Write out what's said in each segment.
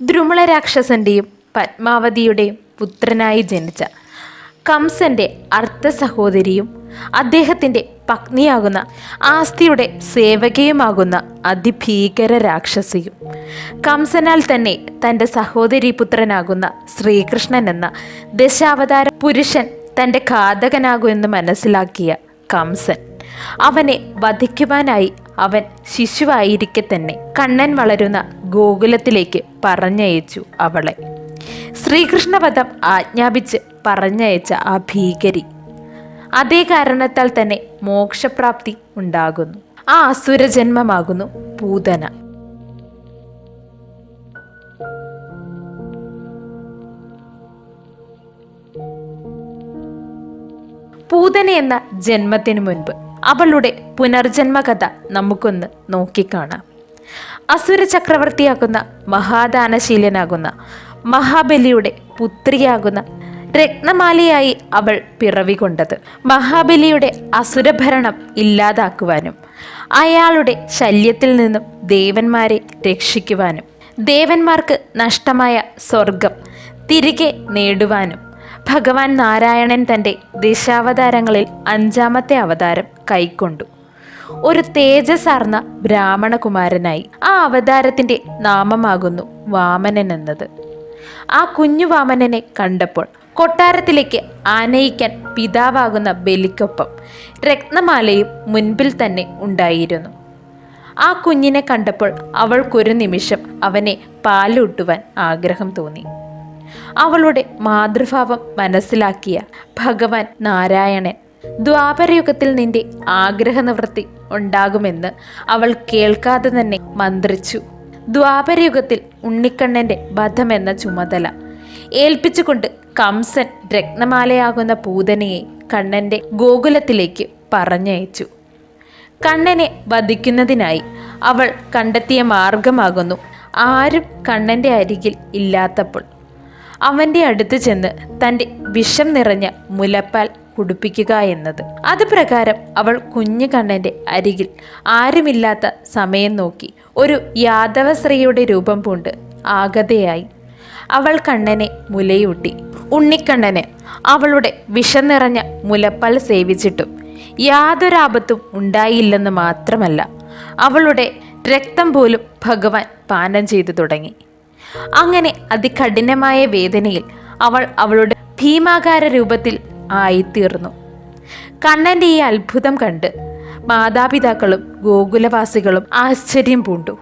ദ്രുമള രാക്ഷസന്റെയും പത്മാവതിയുടെയും പുത്രനായി ജനിച്ച കംസന്റെ അർത്ഥ സഹോദരിയും അദ്ദേഹത്തിന്റെ പത്നിയാകുന്ന ആസ്തിയുടെ സേവകയുമാകുന്ന അതിഭീകര രാക്ഷസിയും കംസനാൽ തന്നെ തന്റെ സഹോദരി പുത്രനാകുന്ന ശ്രീകൃഷ്ണൻ എന്ന ദശാവതാര പുരുഷൻ തന്റെ ഘാതകനാകുമെന്ന് മനസ്സിലാക്കിയ കംസൻ അവനെ വധിക്കുവാനായി അവൻ ശിശുവായിരിക്കെ തന്നെ കണ്ണൻ വളരുന്ന ഗോകുലത്തിലേക്ക് പറഞ്ഞയച്ചു അവളെ. ശ്രീകൃഷ്ണപദം ആജ്ഞാപിച്ച് പറഞ്ഞയച്ച ആ ഭീകരി അതേ കാരണത്താൽ തന്നെ മോക്ഷപ്രാപ്തി ഉണ്ടാകുന്നു. ആ അസുരജന്മമാകുന്നു പൂതന. പൂതന എന്ന ജന്മത്തിനു മുൻപ് അവളുടെ പുനർജന്മകഥ നമുക്കൊന്ന് നോക്കിക്കാണാം. അസുര ചക്രവർത്തിയാകുന്ന മഹാദാനശീലനാകുന്ന മഹാബലിയുടെ പുത്രിയാകുന്ന രത്നമാലയായി അവൾ പിറവികൊണ്ടത് മഹാബലിയുടെ അസുരഭരണം ഇല്ലാതാക്കുവാനും അയാളുടെ ശല്യത്തിൽ നിന്നും ദേവന്മാരെ രക്ഷിക്കുവാനും ദേവന്മാർക്ക് നഷ്ടമായ സ്വർഗം തിരികെ നേടുവാനും ഭഗവാൻ നാരായണൻ തന്റെ ദശാവതാരങ്ങളിൽ അഞ്ചാമത്തെ അവതാരം കൈക്കൊണ്ടു. ഒരു തേജസാർന്ന ബ്രാഹ്മണകുമാരനായി ആ അവതാരത്തിന്റെ നാമമാകുന്നു വാമനൻ എന്നത്. ആ കുഞ്ഞു വാമനനെ കണ്ടപ്പോൾ കൊട്ടാരത്തിലേക്ക് ആനയിക്കാൻ പിതാവാകുന്ന ബലിക്കൊപ്പം രത്നമാലയും മുൻപിൽ തന്നെ ഉണ്ടായിരുന്നു. ആ കുഞ്ഞിനെ കണ്ടപ്പോൾ അവൾക്കൊരു നിമിഷം അവനെ പാലൂട്ടുവാൻ ആഗ്രഹം തോന്നി. അവളുടെ മാതൃഭാവം മനസ്സിലാക്കിയ ഭഗവാൻ നാരായണൻ ദ്വാപരയുഗത്തിൽ നിന്റെ ആഗ്രഹനിവൃത്തി ഉണ്ടാകുമെന്ന് അവൾ കേൾക്കാതെ തന്നെ മന്ത്രിച്ചു. ദ്വാപരയുഗത്തിൽ ഉണ്ണിക്കണ്ണന്റെ ബധമെന്ന ചുമതല. ഏൽപ്പിച്ചുകൊണ്ട് കംസൻ രക്തമാലയാകുന്ന പൂതനയെ കണ്ണന്റെ ഗോകുലത്തിലേക്ക് പറഞ്ഞയച്ചു. കണ്ണനെ വധിക്കുന്നതിനായി അവൾ കണ്ടെത്തിയ മാർഗമാകുന്നു. ആരും കണ്ണന്റെ അരികിൽ ഇല്ലാത്തപ്പോൾ അവന്റെ അടുത്ത് ചെന്ന് തന്റെ വിഷം നിറഞ്ഞ മുലപ്പാൽ കുടിപ്പിക്കുക എന്നത്. അത് പ്രകാരം അവൾ കുഞ്ഞു കണ്ണന്റെ അരികിൽ ആരുമില്ലാത്ത സമയം നോക്കി ഒരു യാദവ സ്ത്രീയുടെ രൂപം പൂണ്ട് ആഗതയായി. അവൾ കണ്ണനെ മുലയൂട്ടി ഉണ്ണിക്കണ്ണന് അവളുടെ വിഷം നിറഞ്ഞ മുലപ്പാൽ സേവിച്ചിട്ടും യാതൊരാപത്തും ഉണ്ടായില്ലെന്ന് മാത്രമല്ല അവളുടെ രക്തം പോലും ഭഗവാൻ പാനം ചെയ്തു തുടങ്ങി. അങ്ങനെ അതികഠിനമായ വേദനയിൽ അവൾ അവളുടെ ഭീമാകാര രൂപത്തിൽ ആയിത്തീർന്നു. കണ്ണന്റെ ഈ അത്ഭുതം കണ്ട് മാതാപിതാക്കളും ഗോകുലവാസികളും ആശ്ചര്യം പൂണ്ടു.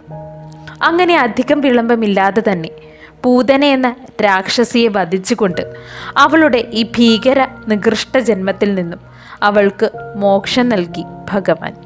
അങ്ങനെ അധികം വിളംബമില്ലാതെ തന്നെ പൂതന എന്ന രാക്ഷസിയെ വധിച്ചുകൊണ്ട് അവളുടെ ഈ ഭീകര നികൃഷ്ട ജന്മത്തിൽ നിന്നും അവൾക്ക് മോക്ഷം നൽകി ഭഗവാൻ.